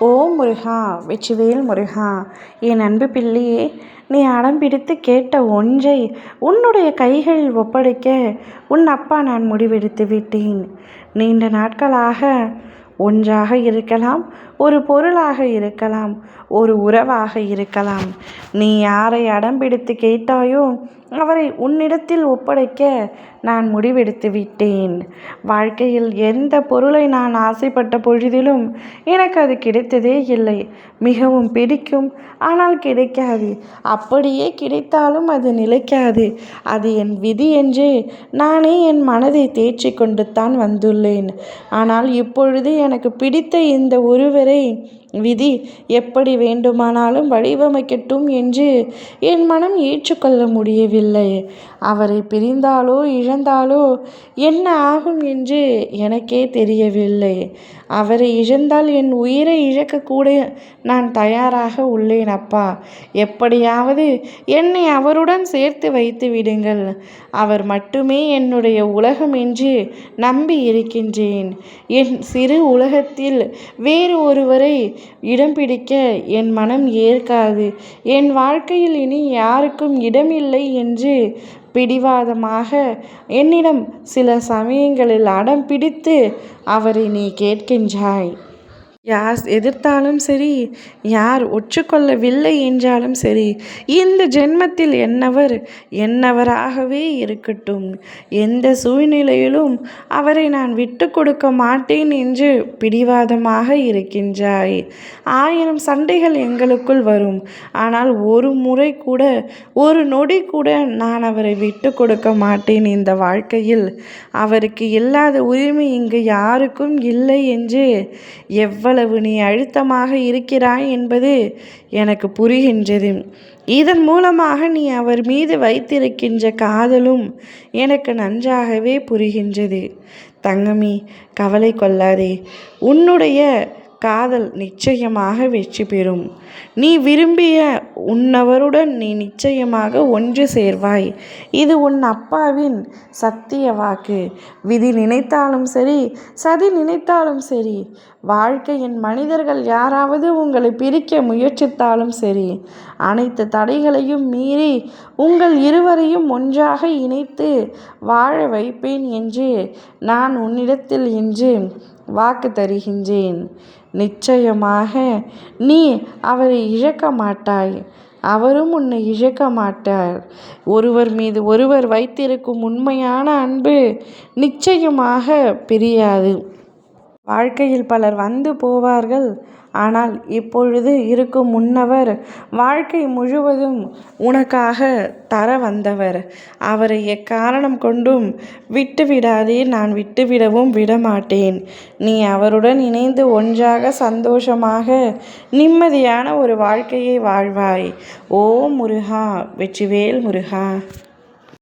ஓ முருகா வெற்றிவேல் முருகா என் அன்பு பிள்ளையே நீ அடம் பிடித்து கேட்ட ஒன்றை உன்னுடைய கைகளில் ஒப்படைக்க உன் அப்பா நான் முடிவெடுத்து விட்டேன். நீண்ட நாட்களாக ஒன்றாக இருக்கலாம் ஒரு பொருளாக இருக்கலாம் ஒரு உறவாக இருக்கலாம். நீ யாரை அடம்பிடித்து கேட்டாயோ அவரை உன்னிடத்தில் ஒப்படைக்க நான் முடிவெடுத்து விட்டேன். வாழ்க்கையில் எந்த பொருளை நான் ஆசைப்பட்ட பொழுதிலும் எனக்கு அது கிடைத்ததே இல்லை. மிகவும் பிடிக்கும் ஆனால் கிடைக்காது. அப்படியே கிடைத்தாலும் அது நிலைக்காது. அது என் விதி என்று நானே என் மனதை தேற்றி கொண்டு தான் வந்துள்ளேன். ஆனால் இப்பொழுது எனக்கு பிடித்த இந்த ஒருவரை 所以 விதி எப்படி வேண்டுமானாலும் வடிவமைக்கட்டும் என்று என் மனம் ஏற்றுக்கொள்ள முடியவில்லை. அவரை பிரிந்தாலோ இழந்தாலோ என்ன ஆகும் என்று எனக்கே தெரியவில்லை. அவரை இழந்தால் என் உயிரை இழக்கக்கூட நான் தயாராக உள்ளேன் அப்பா. எப்படியாவது என்னை அவருடன் சேர்த்து வைத்து விடுங்கள். அவர் மட்டுமே என்னுடைய உலகம் என்று நம்பி இருக்கின்றேன் என் சிறு உலகத்தில் வேறு ஒருவரை இடம் பிடிக்க என் மனம் ஏற்காது. என் வாழ்க்கையில் இனி யாருக்கும் இடமில்லை என்று பிடிவாதமாக என்னிடம் சில சமயங்களில் அடம் பிடித்து அவரை நீ கேட்கின்றாய். யார் எதிர்த்தாலும் சரி யார் ஒற்றுக்கொள்ளவில்லை என்றாலும் சரி இந்த ஜென்மத்தில் என்னவர் என்னவராகவே இருக்கட்டும். எந்த சூழ்நிலையிலும் அவரை நான் விட்டு கொடுக்க மாட்டேன் என்று பிடிவாதமாக இருக்கின்றாய். ஆயிரம் சண்டைகள் எங்களுக்குள் வரும். ஆனால் ஒரு முறை கூட ஒரு நொடி கூட நான் அவரை விட்டு கொடுக்க மாட்டேன் இந்த வாழ்க்கையில். அவருக்கு இல்லாத உரிமை இங்கு யாருக்கும் இல்லை என்று எவ்வளவு எவ்வளவு நீ அழுத்தமாக இருக்கிறாய் என்பது எனக்கு புரிகின்றது. இதன் மூலமாக நீ அவர் மீது வைத்திருக்கின்ற காதலும் எனக்கு நன்றாகவே புரிகின்றது. தங்கமி கவலை கொள்ளாதே. உன்னுடைய காதல் நிச்சயமாக வெற்றி பெறும். நீ விரும்பிய உன்னவருடன் நீ நிச்சயமாக ஒன்று சேர்வாய். இது உன் அப்பாவின் சத்திய வாக்கு. விதி நினைத்தாலும் சரி சதி நினைத்தாலும் சரி வாழ்க்கையின் மனிதர்கள் யாராவது உங்களை பிரிக்க முயற்சித்தாலும் சரி அனைத்து தடைகளையும் மீறி உங்கள் இருவரையும் ஒன்றாக இணைத்து வாழ வைப்பேன் என்று நான் உன்னிடத்தில் இன்று வாக்கு தருகின்றேன். நிச்சயமாக நீ அவரை இழக்க மாட்டாய். அவரும் உன்னை இழக்க மாட்டார். ஒருவர் மீது ஒருவர் வைத்திருக்கும் உண்மையான அன்பு நிச்சயமாக பிரியாது. வாழ்க்கையில் பலர் வந்து போவார்கள். ஆனால் இப்பொழுது இருக்கும் முன்னவர் வாழ்க்கை முழுவதும் உனக்காக தர வந்தவர். அவரை எக்காரணம் கொண்டும் விட்டுவிடாதே நான் விட்டுவிடவும் விடமாட்டேன். நீ அவருடன் இணைந்து ஒன்றாக சந்தோஷமாக நிம்மதியான ஒரு வாழ்க்கையை வாழ்வாய். ஓ முருகா வெற்றிவேல் முருகா.